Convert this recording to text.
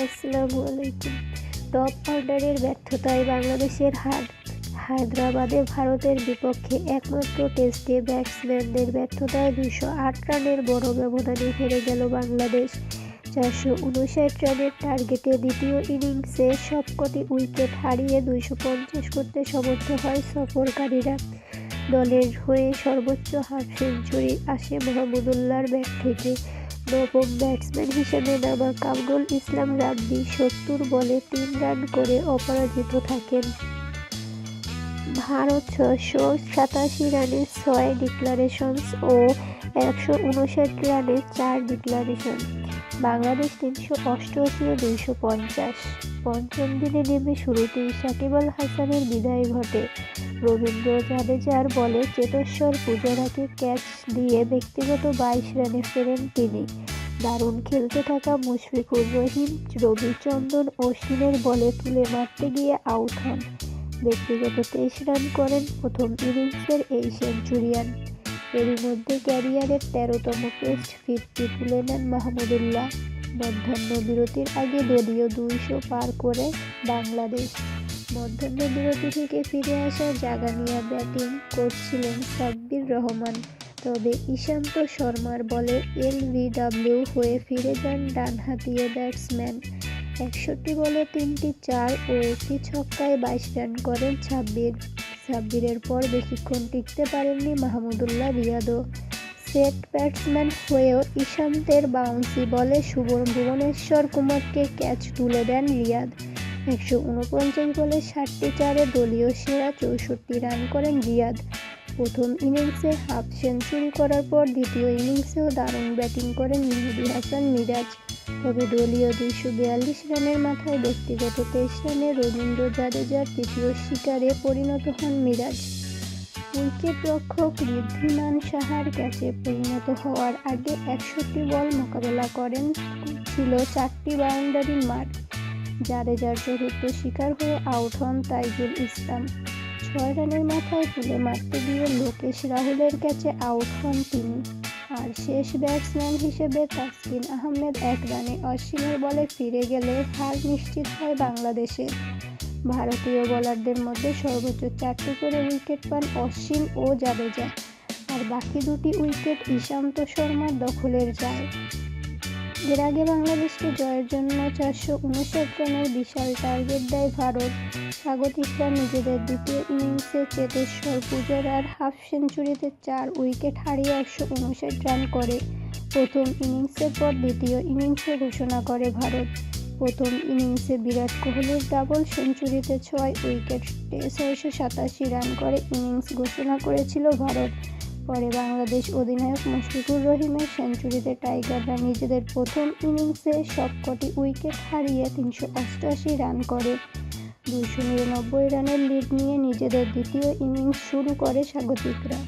আসসালামু আলাইকুম। টপ অর্ডারের ব্যর্থতায় বাংলাদেশের হার হায়দ্রাবাদে ভারতের বিপক্ষে একমাত্র টেস্টে ব্যাটসম্যানদের ব্যর্থতায় দুশো আট রানের বড় ব্যবধানে হেরে গেল বাংলাদেশ। চারশো উনষাট রানের টার্গেটে দ্বিতীয় ইনিংসে সবকটি উইকেট হারিয়ে দুইশো পঞ্চাশ করতে সমর্থ হয় সফরকারীরা। দলের হয়ে সর্বোচ্চ হাফ সেঞ্চুরি আসে মাহমুদুল্লাহর ব্যাট থেকে। নবম ব্যাটসম্যান হিসেবে নামা কামরুল ইসলাম রাব্বি সত্তর বলে তিন রান করে অপরাজিত থাকেন। ভারত ছশো সাতাশি রানে ছয় ডিক্লারেশনস ও একশো উনষাট রানে চার ডিক্লারেশন বাংলাদেশ তিনশো অষ্টআশি ও দুইশো পঞ্চাশ। পঞ্চম দিনে নেমে শুরুতেই সাকিব আল হাসানের বিদায় ঘটে। রবীন্দ্র জাদেজার বলে চেতস্বর পূজারাকে ক্যাচ দিয়ে ব্যক্তিগত বাইশ রানে ফেরেন তিনি। দারুণ খেলতে থাকা মুশফিকুর রহিম, রবিচন্দন ও অশ্বিনের বলে তুলে মারতে গিয়ে আউট হন। ব্যক্তিগত তেইশ রান করেন প্রথম ইনিংসের এই সেঞ্চুরিয়ান। এরই মধ্যে ক্যারিয়ারের তেরোতম টেস্ট ফিফটি তুলে নেন মাহমুদুল্লাহ। মধ্যাহ্ন বিরতির আগে দলীয় দুইশো পার করে বাংলাদেশ। মধ্যাহ্ন বিরতি থেকে ফিরে আসা জাগানিয়া ব্যাটিং করছিলেন সাব্বির রহমান। তবে ইশান্ত শর্মার বলে এলবিডব্লিউ হয়ে ফিরে যান ডানহাতিয়ে ব্যাটসম্যান। একষট্টি বলে তিনটি চার ও একটি ছক্কায় বাইশ রান করেন ছাব্বির ছাব্বিরের পর বেশিক্ষণ টিকতে পারেননি মাহমুদুল্লাহ রিয়াদও। সেট ব্যাটসম্যান হয়েও ইশান্তের বাউন্সি বলে সুবর্ণ ভুবনেশ্বর কুমারকে ক্যাচ তুলে দেন রিয়াদ। একশো উনপঞ্চাশ বলে ষাটটি চারে দলীয় সেরা চৌষট্টি রান করেন রিয়াদ। প্রথম ইনিংসে হাফ সেঞ্চুরি করার পর দ্বিতীয় ইনিংসেও দারুণ ব্যাটিং করেন মেহেদি হাসান মিরাজ। তবে দলীয় দুইশো বিয়াল্লিশ রানের মাথায় ব্যক্তিগত তেইশ রানে রবীন্দ্র জাদেজার তৃতীয় শিকারে পরিণত হন মিরাজ। উইকেট রক্ষক ঋদ্ধিমান সাহার ক্যাচে পরিণত হওয়ার আগে একষট্টি বল মোকাবেলা করেন, ছিল চারটি বাউন্ডারি মার জাদেজার চতুর্থ শিকার হয়ে আউট হন তাইজুল ইসলাম। ছয় রানের মাথায় তুলে মারতে গিয়ে লোকেশ রাহুলের ক্যাচে আউট হন তিনি। আর শেষ ব্যাটসম্যান হিসেবে তাসকিন আহমেদ এক রানে অশ্বিনের বলে ফিরে গেলে হার নিশ্চিত হয় বাংলাদেশের। ভারতীয় বোলারদের মধ্যে সর্বোচ্চ চারটি করে উইকেট পান অশ্বিন ও জাদেজা। আর বাকি দুটি উইকেট ঈশান্ত শর্মার দখলের যায় এর আগে বাংলাদেশকে জয়ের জন্য চারশো উনষাট রানের বিশাল টার্গেট দেয় ভারত। স্বাগতিকরা নিজেদের দ্বিতীয় ইনিংসে চেতেশ্বর পূজারার হাফ সেঞ্চুরিতে চার উইকেট হারিয়ে একশো উনষাট রান করে। প্রথম ইনিংসের পর দ্বিতীয় ইনিংসে ঘোষণা করে ভারত। প্রথম ইনিংসে বিরাট কোহলির ডাবল সেঞ্চুরিতে ছয় উইকেট ছয়শো সাতাশি রান করে ইনিংস ঘোষণা করেছিল ভারত। পরে বাংলাদেশ অধিনায়ক মুশফিকুর রহিমের সেঞ্চুরিতে টাইগাররা নিজেদের প্রথম ইনিংসে সবকটি উইকেট হারিয়ে তিনশো অষ্টআশি রান করে। দুইশো নিরানব্বই রানের লিড নিয়ে নিজেদের দ্বিতীয় ইনিংস শুরু করে স্বাগতিকরা।